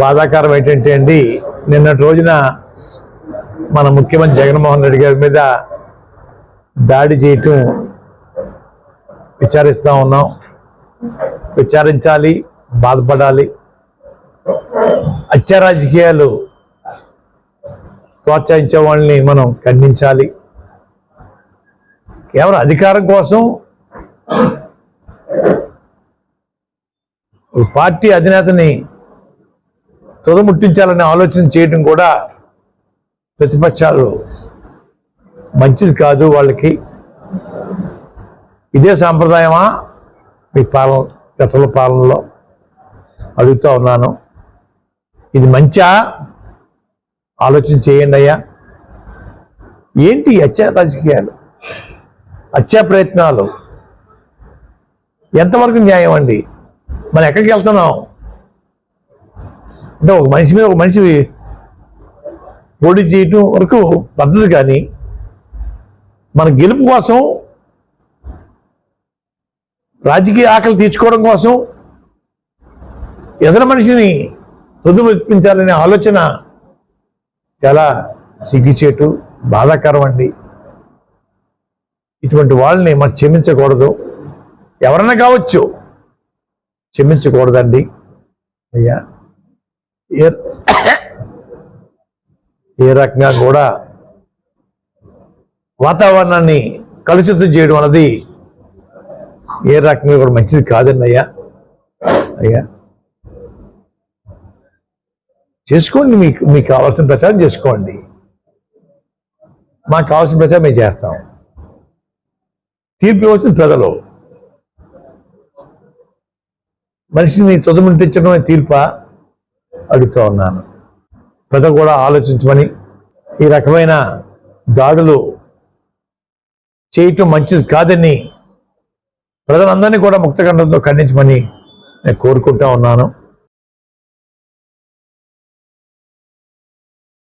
బాధాకరం ఏంటంటే అండి నిన్నటి రోజున మన ముఖ్యమంత్రి జగన్మోహన్ రెడ్డి గారి మీద దాడి చేయటం విచారిస్తూ ఉన్నాం. విచారించాలి బాధపడాలి. హత్య రాజకీయాలు ప్రోత్సహించే వాళ్ళని మనం ఖండించాలి. కేవలం అధికారం కోసం పార్టీ అధినేతని తుదముట్టించాలనే ఆలోచన చేయడం కూడా ప్రతిపక్షాలు మంచిది కాదు వాళ్ళకి. ఇదే సాంప్రదాయమా? మీ పాలన గతంలో పాలనలో అడుగుతూ ఉన్నాను. ఇది మంచా? ఆలోచన చేయండి అయ్యా. ఏంటి ఈ హత్యా రాజకీయాలు? హత్యా ప్రయత్నాలు? ఎంతవరకు న్యాయం అండి? మనం ఎక్కడికి వెళ్తున్నాం? అంటే ఒక మనిషి మీద ఒక మనిషి పోటీ చేయటం వరకు పద్ధతి కానీ మన గెలుపు కోసం రాజకీయ ఆకలి తీర్చుకోవడం కోసం ఎదర మనిషిని తుదుమెప్పించాలనే ఆలోచన చాలా సిగ్గుచేటు బాధాకరం అండి. ఇటువంటి వాళ్ళని మనం క్షమించకూడదు. ఎవరన్నా కావచ్చు క్షమించకూడదండి. అయ్యా. ఏ రకంగా కూడా వాతావరణాన్ని కలుషితం చేయడం అన్నది ఏ రకంగా కూడా మంచిది కాదండి అయ్యా. అయ్యా. చేసుకోండి మీకు మీకు కావాల్సిన ప్రచారం చేసుకోండి. మాకు కావాల్సిన ప్రచారం మేము చేస్తాం. తీర్పు వచ్చింది ప్రజలు. మనిషిని తుదముంటించడమే తీర్పా? అడుగుతూ ఉన్నాను. ప్రజలు కూడా ఆలోచించమని ఈ రకమైన దాడులు చేయటం మంచిది కాదని ప్రజలందరినీ కూడా ముక్తకంఠంతో ఖండించమని నేను కోరుకుంటా ఉన్నాను.